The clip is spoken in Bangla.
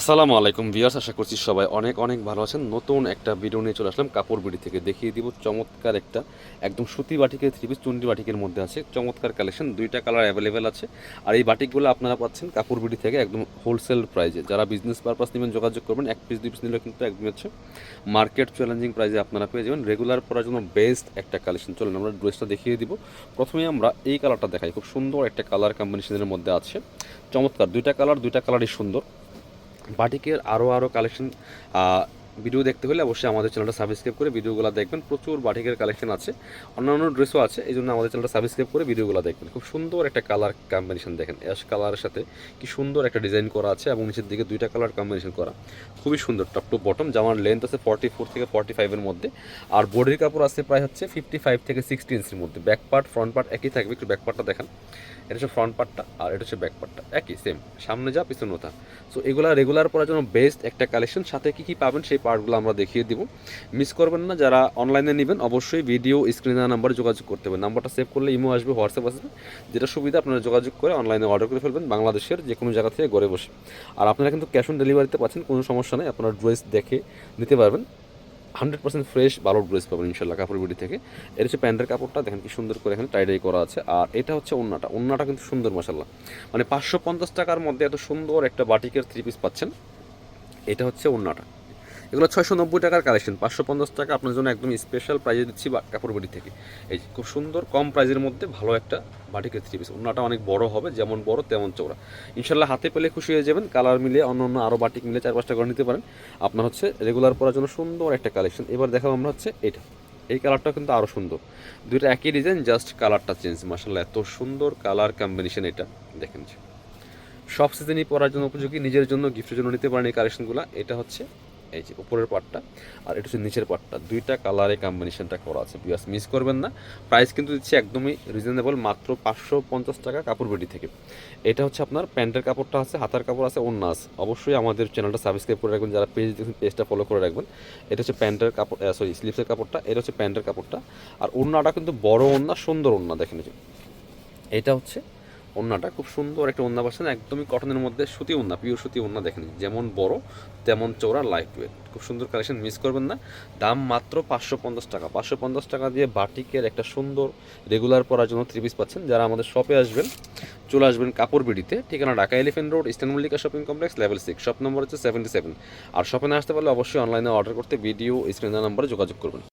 আসসালামু আলাইকুম ভিউয়ার্স, আশা করছি সবাই অনেক অনেক ভালো আছেন। নতুন একটা ভিডিও নিয়ে চলে আসলাম কাপড় বিড়ি থেকে। দেখিয়ে দিব চমৎকার একটা, একদম সুতি বাটিকের থ্রি পিস চুন্ডি বাটিকের মধ্যে আছে। চমৎকার কালেকশন দুইটা কালার অ্যাভেলেবেল আছে। আর এই বাটিকগুলো আপনারা পাচ্ছেন কাপড় বিড়ি থেকে একদম হোলসেল প্রাইজে যারা বিজনেস পারপাস নেবেন, যোগাযোগ করবেন, এক পিস দুই পিস নিলে কিন্তু একদম হচ্ছে। মার্কেট চ্যালেঞ্জিং প্রাইজে আপনারা পেয়ে যাবেন। রেগুলার পরার জন্য বেস্ট একটা কালেকশন চলুন আমরা ড্রেসটা দেখিয়ে দিব। প্রথমে আমরা এই কালারটা দেখাই। খুব সুন্দর একটা কালার কম্বিনেশনের মধ্যে আছে। চমৎকার। দুইটা কালার দুইটা কালারই সুন্দর। বাটিকের আরও আরও কালেকশন ভিডিও দেখতে হলে অবশ্যই আমাদের চ্যানেলটা সাবস্ক্রাইব করে ভিডিওগুলো দেখবেন। প্রচুর বাটিকের কালেকশন আছে, অন্যান্য ড্রেসও আছে, এই জন্য আমাদের চ্যানেলটা সাবস্ক্রাইব করে ভিডিওগুলো দেখবেন। খুব সুন্দর একটা কালার কম্বিনেশন দেখেন অ্যাশ কালারের সাথে কি সুন্দর একটা ডিজাইন করা আছে এবং নিচের দিকে দুইটা কালার কম্বিনেশন করা। খুবই সুন্দর টপ টু বটম জামার লেন্থ আছে ফর্টি ফোর থেকে ফর্টি ফাইভের মধ্যে, আর বডির কাপড় আছে প্রায় হচ্ছে ফিফটি ফাইভ থেকে সিক্সটি ইঞ্চির মধ্যে। ব্যাক পার্ট ফ্রন্ট পার্ট একই থাকবে, একটু ব্যাক পার্টটা দেখান। এটা হচ্ছে ফ্রন্ট পার্টটা আর এটা হচ্ছে ব্যাক পার্টটা একই সেম সামনে যা, পিছনে ওঠা সো এগুলো রেগুলার পরার জন্য বেস্ট একটা কালেকশন সাথে কি কি পাবেন সেই পার্টগুলো আমরা দেখিয়ে দিব। মিস করবেন না, যারা অনলাইনে নেবেন, অবশ্যই ভিডিও স্ক্রিনে নাম্বারে যোগাযোগ করতে হবে নাম্বারটা সেভ করলে ইমো আসবে হোয়াটসঅ্যাপ আসবে। যেটা সুবিধা, আপনারা যোগাযোগ করে অনলাইনে অর্ডার করে ফেলবেন, বাংলাদেশের যে কোনো জায়গা থেকে ঘরে বসে। আর আপনারা কিন্তু ক্যাশ অন ডেলিভারিতে পাচ্ছেন, কোনো সমস্যা নেই, আপনারা ড্রেস দেখে নিতে পারবেন। হান্ড্রেড পার্সেন্ট ফ্রেশ ভালো ড্রেস পাবেন ইনশাল্লাহ কাপড় বিড়ি থেকে। এর হচ্ছে প্যান্টের কাপড়টা, দেখেন কি সুন্দর করে এখানে টাইডাই করা আছে। আর এটা হচ্ছে ওন্নাটা। ওন্নাটা কিন্তু সুন্দর মশাল্লাহ মানে পাঁচশো পঞ্চাশ টাকার মধ্যে এত সুন্দর একটা বাটিকের থ্রি পিস পাচ্ছেন। এটা হচ্ছে ওন্নাটা। এগুলো ছয়শো নব্বই টাকার কালেকশন পাঁচশো পঞ্চাশ টাকা আপনার জন্য একদম স্পেশাল প্রাইজে দিচ্ছি বা কাপড় বাড়ি থেকে। এই খুব সুন্দর কম প্রাইজের মধ্যে ভালো একটা বাটিকের থ্রি পিস ওনাটা অনেক বড় হবে, যেমন বড় তেমন চৌড়া ইনশাল্লাহ হাতে পেলে খুশি হয়ে যাবেন কালার মিলে অন্য অন্য আরও বাটিক মিলে চার পাঁচটা করে নিতে পারেন। আপনার হচ্ছে রেগুলার পরার জন্য সুন্দর একটা কালেকশন এবার দেখাবো আমরা হচ্ছে এটা। এই কালারটা কিন্তু আরও সুন্দর। দুইটা একই ডিজাইন জাস্ট কালারটা চেঞ্জ মাসাল্লাহ এত সুন্দর কালার কম্বিনেশন এটা। দেখেন সব সিজনই পরার জন্য উপযোগী, নিজের জন্য গিফটের জন্য নিতে পারেন এই কালেকশনগুলো এটা হচ্ছে এই যে উপরের পার্টটা আর এটা হচ্ছে নিচের পার্টটা। দুইটা কালারে কম্বিনেশনটা করা আছে। বিয়াস মিস করবেন না। প্রাইস কিন্তু দিচ্ছি একদমই রিজনেবল মাত্র পাঁচশো পঞ্চাশ টাকা কাপড় বেটি থেকে। এটা হচ্ছে আপনার প্যান্টের কাপড়টা আছে, হাতার কাপড় আছে অন্য আছে। অবশ্যই আমাদের চ্যানেলটা সাবস্ক্রাইব করে রাখবেন। যারা পেজ দেখুন পেজটা ফলো করে রাখবেন। এটা হচ্ছে প্যান্টের কাপড় সরি স্লিপসের কাপড়টা, এটা হচ্ছে প্যান্টের কাপড়টা। আর ওড়নাটা কিন্তু বড় ওড়না, সুন্দর ওড়না, দেখেন। এটা হচ্ছে ওন্নাটা খুব সুন্দর একটা ওন্না পাচ্ছেন, একদমই কটনের মধ্যে সুতি ওন্না পিওর সুতি ওন্না দেখেন যেমন বড়, তেমন চৌড়া লাইট ওয়েট খুব সুন্দর কালেকশন মিস করবেন না। দাম মাত্র পাঁচশো পঞ্চাশ টাকা। পাঁচশো পঞ্চাশ টাকা দিয়ে বাটিকের একটা সুন্দর রেগুলার পরার জন্য থ্রি পিস পাচ্ছেন। যারা আমাদের শপে আসবেন, চলে আসবেন কাপড় বিড়িতে, ঠিকানা Dhaka elephant road eastern Mallika shopping complex level six shop number হচ্ছে সেভেন্টি সেভেন আর শপে না আসতে পারলে অবশ্যই অনলাইনে অর্ডার করতে ভিডিও স্ক্রিনের নাম্বারে যোগাযোগ করবেন।